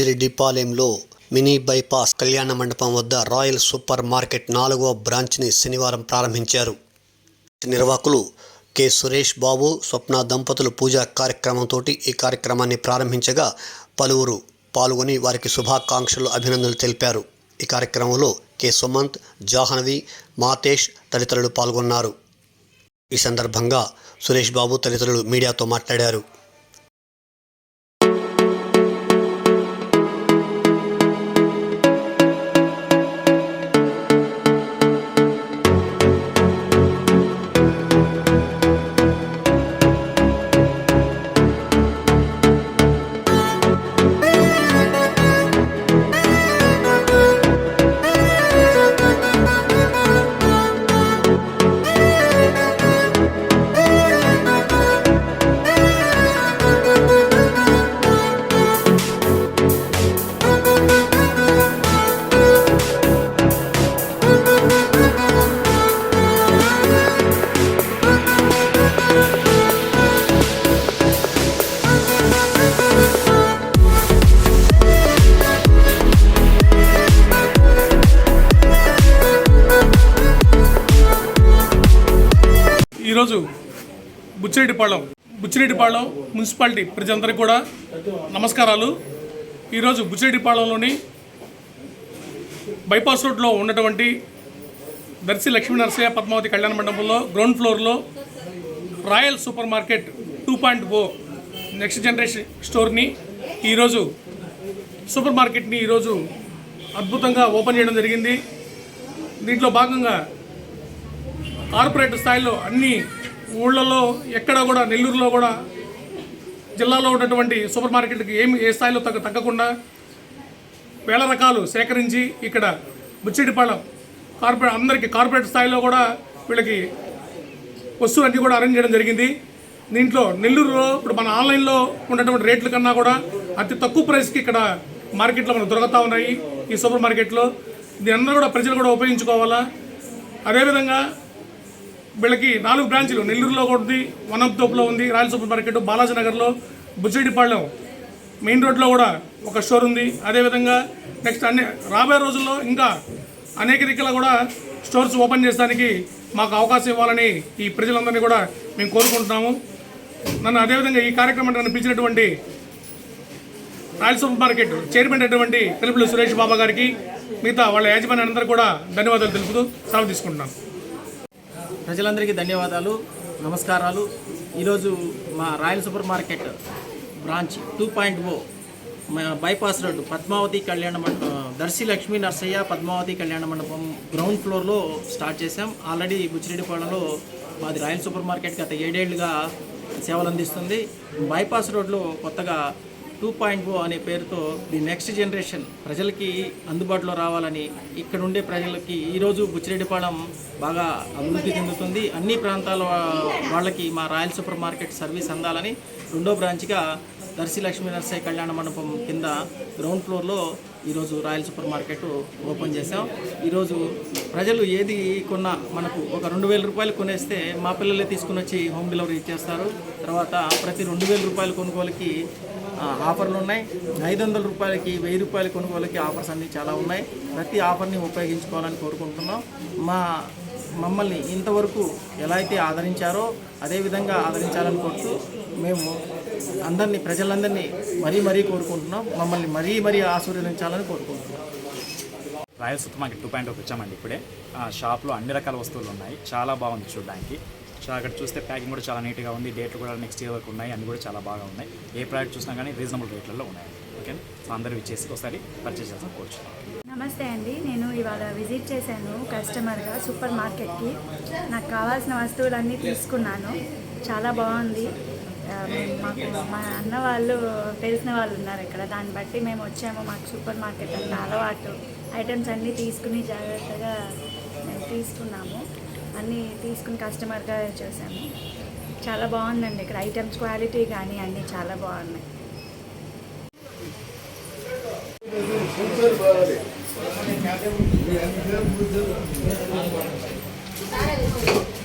చిరిడిపాలెంలో mini bypass కళ్యాణ మండపం వద్ద రాయల్ సూపర్ మార్కెట్ నాలుగవ బ్రాంచ్ని శనివారం ప్రారంభించారు. నిర్వాహకులు కె. సురేష్ బాబు స్వప్న దంపతులు పూజా కార్యక్రమంతో ఈ కార్యక్రమాన్ని ప్రారంభించగా పలువురు పాల్గొని వారికి శుభాకాంక్షలు అభినందనలు తెలిపారు. ఈ కార్యక్రమంలో కె. సుమంత్ జాహ్నవి మాతేష్ తదితరులు పాల్గొన్నారు. ఈ సందర్భంగా సురేష్ బాబు తదితరులు మీడియాతో మాట్లాడారు. ఈరోజు బుచ్చిరెడ్డిపాళెం బుచ్చిరెడ్డిపాళెం మున్సిపాలిటీ ప్రజలందరికీ కూడా నమస్కారాలు. ఈరోజు బుచ్చిరెడ్డిపాళెంలోని బైపాస్ రోడ్లో ఉన్నటువంటి దర్శి లక్ష్మీ నరసయ్య పద్మావతి కళ్యాణ మండపంలో గ్రౌండ్ ఫ్లోర్లో royal super market two point O next generation స్టోర్ని ఈరోజు సూపర్ మార్కెట్ని ఈరోజు అద్భుతంగా ఓపెన్ చేయడం జరిగింది. దీంట్లో భాగంగా కార్పొరేట్ స్థాయిలో అన్ని ఊళ్ళలో ఎక్కడ కూడా నెల్లూరులో కూడా జిల్లాలో ఉన్నటువంటి సూపర్ మార్కెట్కి ఏమి ఏ స్థాయిలో తగ్గ తగ్గకుండా వేల రకాలు సేకరించి ఇక్కడ బుచ్చిడిపాళెం కార్పొరేట్ అందరికీ కార్పొరేట్ స్థాయిలో కూడా వీళ్ళకి వస్తువులన్నీ కూడా అరేంజ్ చేయడం జరిగింది. దీంట్లో నెల్లూరులో ఇప్పుడు మన ఆన్లైన్లో ఉన్నటువంటి రేట్ల కన్నా కూడా అతి తక్కువ ప్రైస్కి ఇక్కడ మార్కెట్లో మనకు దొరుకుతూ ఉన్నాయి ఈ సూపర్ మార్కెట్లో. దీని అందరూ కూడా ప్రజలు కూడా ఉపయోగించుకోవాలా? అదేవిధంగా వీళ్ళకి నాలుగు బ్రాంచ్లు. నెల్లూరులో కూడా ఉంది వనంతోపులో ఉంది రాయల్ సూపర్ మార్కెట్ బాలాజీనగర్లో నగర్లో మెయిన్ రోడ్లో కూడా ఒక స్టోర్ ఉంది. అదేవిధంగా నెక్స్ట్ అన్ని రాబోయే రోజుల్లో ఇంకా అనేక దిక్కుల కూడా స్టోర్స్ ఓపెన్ చేసడానికి మాకు అవకాశం ఇవ్వాలని ఈ ప్రజలందరినీ కూడా మేము కోరుకుంటున్నాము. నన్ను అదేవిధంగా ఈ కార్యక్రమాన్ని నన్ను పిలిచినటువంటి రాయల్ సూపర్ మార్కెట్ చైర్మన్ అయినటువంటి తెలుపులు సురేష్ బాబా గారికి మిగతా వాళ్ళ యాజమాన్యం అందరూ కూడా ధన్యవాదాలు తెలుపుతూ సెలవు తీసుకుంటున్నాను. ప్రజలందరికీ ధన్యవాదాలు నమస్కారాలు. ఈరోజు మా royal super market branch two point O bypass road Padmavathi Kalyana Mandapam Darsi Lakshmi Narsaiah Padmavati కళ్యాణ మండపం గ్రౌండ్ ఫ్లోర్లో స్టార్ట్ చేశాం. ఆల్రెడీ బుచ్చిరెడ్డిపాళెంలో మాది రాయల్ సూపర్ మార్కెట్ గత ఏడేళ్ళుగా సేవలు అందిస్తుంది బైపాస్ రోడ్లో కొత్తగా టూ పాయింట్ ఓ అనే పేరుతో ది నెక్స్ట్ జనరేషన్ ప్రజలకి అందుబాటులో రావాలని ఇక్కడ ఉండే ప్రజలకి ఈరోజు బుచ్చిరెడ్డిపాళెం బాగా అభివృద్ధి చెందుతుంది. అన్ని ప్రాంతాల వాళ్ళకి మా రాయల్ సూపర్ మార్కెట్ సర్వీస్ అందాలని రెండో బ్రాంచ్గా దర్శి లక్ష్మీ నరసయ్య కళ్యాణ మండపం కింద గ్రౌండ్ ఫ్లోర్లో ఈరోజు రాయల్ సూపర్ మార్కెట్ ఓపెన్ చేసాం ఈరోజు ప్రజలు ఏది కొన్నా మనకు ఒక రెండు వేల రూపాయలు కొనేస్తే మా పిల్లలే తీసుకుని వచ్చి హోమ్ డెలివరీ ఇచ్చేస్తారు. తర్వాత ప్రతి రెండు వేల రూపాయల కొనుగోలుకి ఆఫర్లు ఉన్నాయి. ఐదు వందల రూపాయలకి వెయ్యి రూపాయల కొనుగోలుకి ఆఫర్స్ అన్నీ చాలా ఉన్నాయి. ప్రతి ఆఫర్ని ఉపయోగించుకోవాలని కోరుకుంటున్నాం. మా మమ్మల్ని ఇంతవరకు ఎలా అయితే ఆదరించారో అదేవిధంగా ఆదరించాలని కోరుతూ మేము అందరినీ ప్రజలందరినీ మరీ మరీ కోరుకుంటున్నాం. మమ్మల్ని మరీ మరీ ఆశీర్వదించాలని కోరుకుంటున్నాం. Royal super market two point వచ్చామండి ఇప్పుడే. ఆ షాప్లో అన్ని రకాల వస్తువులు ఉన్నాయి. చాలా బాగుంది చూడడానికి. సో అక్కడ చూస్తే ప్యాకింగ్ కూడా చాలా నీట్గా ఉంది. డేట్లు కూడా నెక్స్ట్ ఇయర్ వరకు ఉన్నాయి. అన్ని కూడా చాలా బాగా ఉన్నాయి. ఏ ప్రోడక్ట్ చూసినా కానీ రీజనబుల్ రేట్లలో ఉన్నాయి. ఓకే? సో అందరూ ఇచ్చేసి ఒకసారి పర్చేస్ చేస్తాం కోవచ్చు నమస్తే అండి. నేను ఇవాళ విజిట్ చేశాను కస్టమర్గా సూపర్ మార్కెట్కి. నాకు కావాల్సిన వస్తువులన్నీ తీసుకున్నాను. చాలా బాగుంది. మాకు మా అన్న వాళ్ళు తెలిసిన వాళ్ళు ఉన్నారు ఇక్కడ. దాన్ని బట్టి మేము వచ్చాము. మాకు సూపర్ మార్కెట్ అంత అలవాటు. ఐటమ్స్ అన్నీ తీసుకుని జాగ్రత్తగా మేము తీసుకున్నాము. అన్నీ తీసుకుని కస్టమర్గా చూసాము. చాలా బాగుందండి ఇక్కడ. ఐటమ్స్ క్వాలిటీ కానీ అన్నీ చాలా బాగున్నాయి. Thank